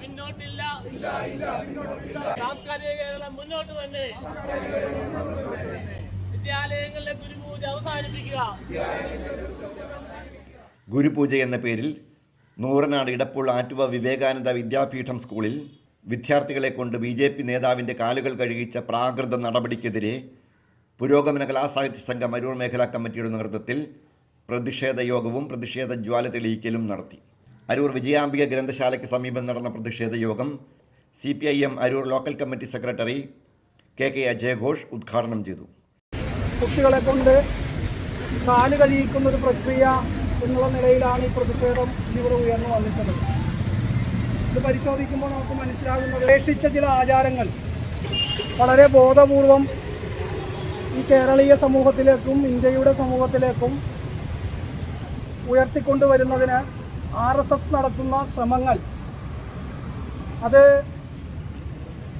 പിന്നോട്ടില്ല. സാംസ്കാരിക കേരളം മുന്നോട്ട് തന്നെ. വിദ്യാലയങ്ങളിലെ ഗുരുപൂജ അവസാനിപ്പിക്കുക. ഗുരുപൂജ എന്ന പേരിൽ നൂറനാട് ഇടപ്പുൾ ആറ്റുവ വിവേകാനന്ദ വിദ്യാപീഠം സ്കൂളിൽ വിദ്യാർത്ഥികളെ കൊണ്ട് ബി ജെ പി നേതാവിന്റെ കാലുകൾ കഴുകിച്ച പ്രാകൃത നടപടിക്കെതിരെ പുരോഗമന കലാസാഹിത്യ സംഘം അരൂർ മേഖലാ കമ്മിറ്റിയുടെ നേതൃത്വത്തിൽ പ്രതിഷേധ യോഗവും പ്രതിഷേധ ജ്വാല തെളിയിക്കലും നടത്തി. അരൂർ വിജയാംബിക ഗ്രന്ഥശാലയ്ക്ക് സമീപം നടന്ന പ്രതിഷേധ യോഗം C P I M Aroor local committee secretary K K അജയഘോഷ് ഉദ്ഘാടനം ചെയ്തു. കുട്ടികളെ കൊണ്ട് കാൽ കഴിയിക്കുന്ന ഒരു പ്രക്രിയ എന്നുള്ള നിലയിലാണ് ഈ പ്രതിഷേധം ഇവിടെ ഉയർന്നു വന്നിട്ടുള്ളത്. ഇത് പരിശോധിക്കുമ്പോൾ നമുക്ക് മനസ്സിലാകുന്നത് ഉപേക്ഷിച്ച ചില ആചാരങ്ങൾ വളരെ ബോധപൂർവം ഈ കേരളീയ സമൂഹത്തിലേക്കും ഇന്ത്യയുടെ സമൂഹത്തിലേക്കും ഉയർത്തിക്കൊണ്ടുവരുന്നതിന് ആർ എസ് എസ് നടത്തുന്ന ശ്രമങ്ങൾ. അത്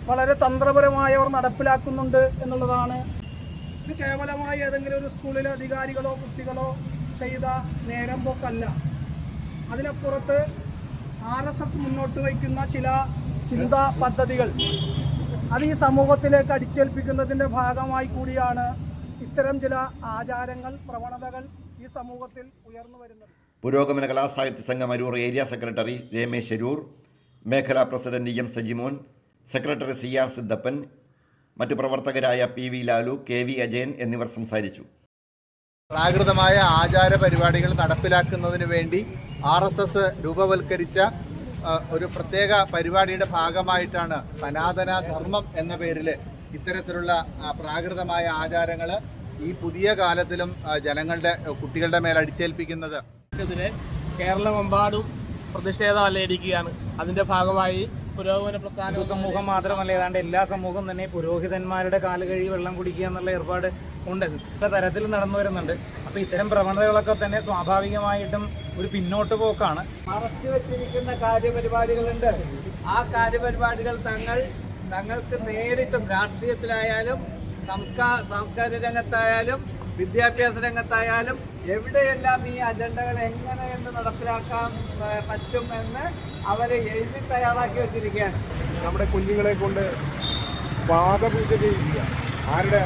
വളരെ തന്ത്രപരമായി അവർ നടപ്പിലാക്കുന്നുണ്ട് എന്നുള്ളതാണ്. ഇത് കേവലമായി ഏതെങ്കിലും ഒരു സ്കൂളിലെ അധികാരികളോ കുട്ടികളോ ചെയ്ത നേരം പോക്കല്ല. അതിനപ്പുറത്ത് ആർ എസ് എസ് മുന്നോട്ട് വയ്ക്കുന്ന ചില ചിന്താ പദ്ധതികൾ അത് ഈ സമൂഹത്തിലേക്ക് അടിച്ചേൽപ്പിക്കുന്നതിന്റെ ഭാഗമായി കൂടിയാണ് ഇത്തരം ചില ആചാരങ്ങൾ പ്രവണതകൾ ഈ സമൂഹത്തിൽ ഉയർന്നു വരുന്നത്. പുരോഗമന കലാസാഹിത്യ സംഘം അരൂർ ഏരിയ സെക്രട്ടറി രമേശ് അരൂർ മേഖലാ president M Sajimon secretary C R Siddhappan മറ്റു പ്രവർത്തകരായ P V Lalu K V Ajayan എന്നിവർ സംസാരിച്ചു. പ്രാകൃതമായ ആചാര പരിപാടികൾ നടപ്പിലാക്കുന്നതിന് വേണ്ടി ആർ എസ് എസ് രൂപവൽക്കരിച്ച ഒരു പ്രത്യേക പരിപാടിയുടെ ഭാഗമായിട്ടാണ് സനാതന ധർമ്മം എന്ന പേരിൽ ഇത്തരത്തിലുള്ള പ്രാകൃതമായ ആചാരങ്ങൾ ഈ പുതിയ കാലത്തിലും ജനങ്ങളുടെ കുട്ടികളുടെ മേൽ അടിച്ചേൽപ്പിക്കുന്നത് ഇതിനെ കേരളമെമ്പാടും പ്രതിഷേധം അലയിരിക്കുകയാണ് അതിന്റെ ഭാഗമായി പുരോഗമന പ്രസ്ഥാന സമൂഹം മാത്രമല്ല ഏതാണ്ട് എല്ലാ സമൂഹം തന്നെ പുരോഹിതന്മാരുടെ കാൽ കഴുകി വെള്ളം കുടിക്കുക എന്നുള്ള ഏർപ്പാട് ഉണ്ട്. പല തരത്തിൽ നടന്നു വരുന്നുണ്ട്. അപ്പോൾ ഇത്തരം പ്രവണതകളൊക്കെ തന്നെ സ്വാഭാവികമായിട്ടും ഒരു പിന്നോട്ട് പോക്കാണ്. മറച്ചു വെച്ചിരിക്കുന്ന കാര്യപരിപാടികളുണ്ട്. ആ കാര്യപരിപാടികൾ തങ്ങൾ തങ്ങൾക്ക് നേരിട്ടും രാഷ്ട്രീയത്തിലായാലും സംസ്കാര സാംസ്കാരിക രംഗത്തായാലും വിദ്യാഭ്യാസ രംഗത്തായാലും എവിടെയെല്ലാം ഈ അജണ്ടകൾ എങ്ങനെ എന്ന് നടപ്പിലാക്കാൻ പറ്റും എന്ന് അവരെ എഴുതി തയ്യാറാക്കി വെച്ചിരിക്കുകയാണ്. നമ്മുടെ കുഞ്ഞുങ്ങളെ കൊണ്ട് പാദപൂജ ചെയ്യുക. ആരുടെ?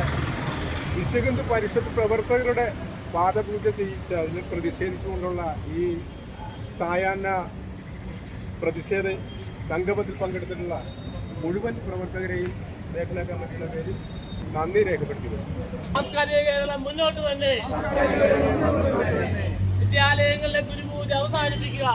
വിശകന്ധ പരിഷത്ത് പ്രവർത്തകരുടെ പാദപൂജ ചെയ്യിച്ച അതിന് പ്രതിഷേധിച്ചുകൊണ്ടുള്ള ഈ സായാഹ്ന പ്രതിഷേധ സംഗമത്തിൽ പങ്കെടുത്തിട്ടുള്ള മുഴുവൻ പ്രവർത്തകരെയും മേഖലാ കമ്മിറ്റിയുടെ പേരിൽ നന്ദി രേഖപ്പെടുത്തിയത് സാംസ്കാരിക കേരളം മുന്നോട്ട് തന്നെ. വിദ്യാലയങ്ങളിലെ ഗുരുപൂജ അവസാനിപ്പിക്കുക.